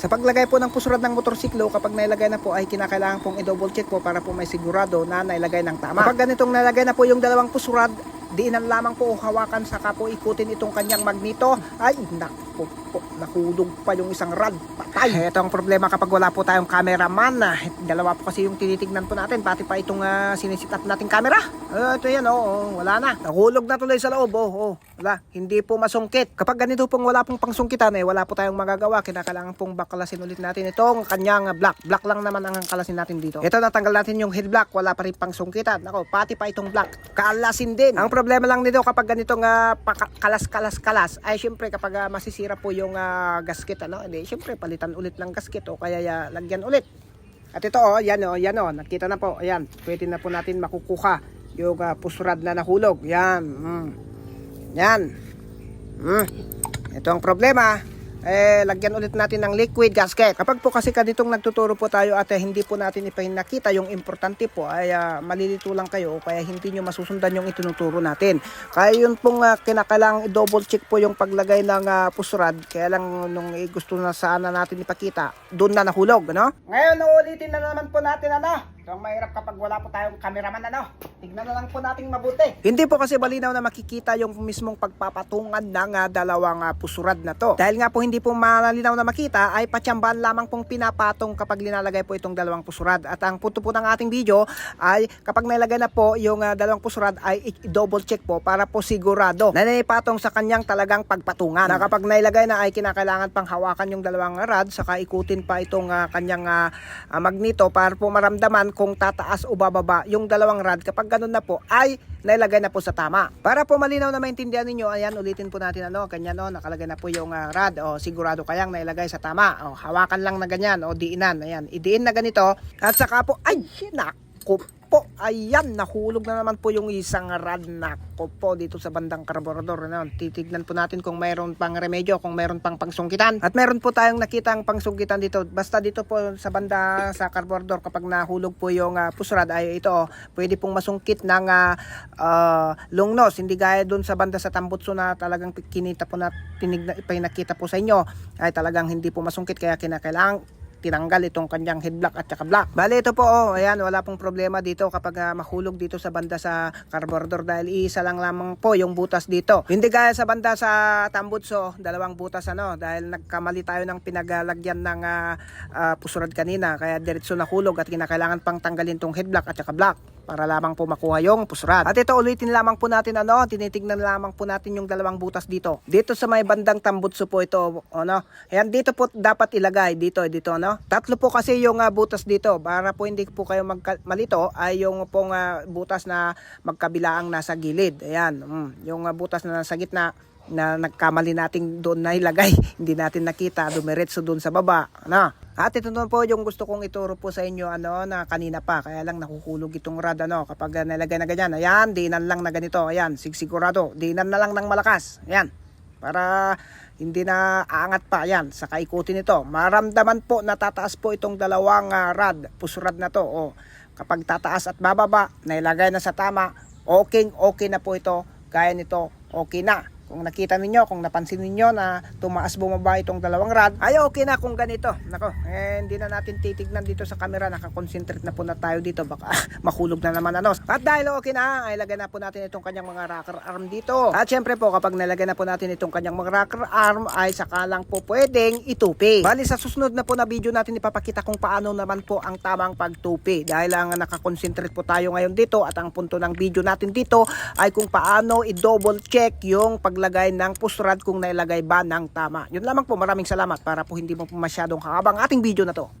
Sa paglagay po ng pusurad ng motorsiklo, kapag nailagay na po ay kinakailangan pong i-double check po para po may sigurado na nailagay ng tama. Kapag ganitong nalagay na po yung dalawang pusurad, diinan lamang po hawakan saka po ikutin itong kanyang magneto. Ay, naku po, nahulog pa yung isang rod. Patay. Ito ang problema kapag wala po tayong cameraman. Ah, Dalawa po kasi yung tinitignan po natin, pati pa itong uh, sinisit up nating camera. Ah, ito yan, oh, oh, wala na. Nahulog na tuloy sa loob, oh, oh. Wala, hindi po masungkit. Kapag ganito pong wala pong pangsungkitan, eh, wala po tayong magagawa. Kinakailangan pong baklasin ulit natin itong kanyang ah, black. Black lang naman ang kalasin natin dito. Ito, natanggal natin yung head block. Wala pa rin pangsungkitan. Ako, pati pa itong black. Kalasin din. Ang problema lang nito kapag ganitong ah, paka- kalas-kalas-kalas, ay syempre kapag ah, masisira po yung ah, gasket, ano, hindi, syempre palitan ulit ng gasket o kaya ah, lagyan ulit. At ito oh, yan oh, yan oh, nakita na po, ayan, pwede na po natin makukuha yung uh, pusurad na nahulog. Yan. Mm. Yan. Mm. Ito ang problema. Eh, lagyan ulit natin ng liquid gasket. Kapag po kasi kaditong nagtuturo po tayo at eh, hindi po natin ipinakita yung importante po ay ah, malilito lang kayo kaya hindi nyo masusundan yung itinuturo natin. Kaya yun pong uh, kinakailangang i-double check po yung paglagay ng ah, pusurad. Kaya lang nung eh, gusto na sana natin ipakita, doon na nahulog, ano? Ngayon, uulitin na naman po natin, ano? Ang mahirap kapag wala po tayong cameraman, ano? Tignan na lang po natin mabuti. Hindi po kasi malinaw na makikita yung mismong pagpapatungan ng ah, dalawang ah, pusurad na to. Dahil nga po hindi po malinaw na makita, ay patsambahan lamang pong pinapatong kapag linalagay po itong dalawang pusurad. At ang punto po ng ating video ay kapag nilagay na po yung ah, dalawang pusurad ay i-double check po para po sigurado na naipatong sa kanyang talagang pagpatungan. Na kapag nailagay na ay kinakailangan pang hawakan yung dalawang rod saka ikutin pa itong ah, kanyang ah, magneto para po maramdaman kung tataas o bababa yung dalawang rod. Kapag ganun na po ay nailagay na po sa tama. Para po malinaw na maintindihan ninyo, ayan ulitin po natin ano, ganyan no, nakalagay na po yung ah, rod o sigurado kayang nailagay sa tama. O hawakan lang na ganyan o diinan. Ayan, idiin na ganito at saka po ay naku po, ayan, nahulog na naman po yung isang rod nako po dito sa bandang karburador. Ano, titignan po natin kung mayroon pang remedyo, kung mayroon pang pangsungkitan. At meron po tayong nakitang pangsungkitan dito. Basta dito po sa banda sa karburador kapag nahulog po yung uh, pusrad ay ito, oh, pwede pong masungkit ng uh, uh, long nose. Hindi gaya doon sa banda sa tambutso na talagang kinita po na tinignan, ipinakita po sa inyo ay talagang hindi po masungkit kaya kinakailangan tinanggal itong kanyang head block at saka block. Bale ito po, oh, ayan, wala pong problema dito kapag ah, mahulog dito sa banda sa carburetor dahil isa lang lamang po yung butas dito. Hindi gaya sa banda sa tambutso, dalawang butas ano, dahil nagkamali tayo ng pinagalagyan ng ah, ah, pusurad kanina, kaya diretso nahulog at kinakailangan pang tanggalin tong head block at saka block para lamang po makuha yung pusurad. At ito ulitin lamang po natin ano, tinitingnan lamang po natin yung dalawang butas dito. Dito sa may bandang tambutso po ito, ano. Ayan dito po dapat ilagay dito dito Tatlo po kasi yung ah, butas dito para po hindi po kayo malito ay yung pong ah, butas na magkabilaang nasa gilid. Ayan, mm, yung ah, butas na nasa gitna na nagkamali nating doon na ilagay. Hindi natin nakita, dumiretso doon sa baba. Ano? At ito naman po yung gusto kong ituro po sa inyo ano na kanina pa kaya lang nakukulog itong rad ano kapag uh, nilagay na ganyan. Ayan, dinan lang na ganito. Ayan, sigsigurado. Dinan na lang ng malakas. Ayan. Para hindi na aangat pa. Ayan, saka ikutin ito. Maramdaman po na tataas po itong dalawang uh, rad, pusurad na to. O, kapag tataas at bababa, nailagay na sa tama, okay, okay na po ito. Gaya nito, okay na. Kung nakita ninyo, kung napansin ninyo na tumaas bumaba itong dalawang rod, ay okay na kung ganito. Nako, eh, hindi na natin titignan dito sa camera, nakakonsentrate na po na tayo dito, baka mahulog na naman ano. At dahil okay na, ay lagay na po natin itong kanyang mga rocker arm dito. At syempre po, kapag nalagay na po natin itong kanyang mga rocker arm, ay saka lang po pwedeng itupi. Bali, sa susunod na po na video natin ipapakita kung paano naman po ang tamang pagtupi. Dahil ang nakakonsentrate po tayo ngayon dito at ang punto ng video natin dito ay kung paano i-double check yung paglagay ng pustrad kung nailagay ba ng tama. Yun lamang po, maraming salamat para po hindi mo masyadong kakabang ating video na to.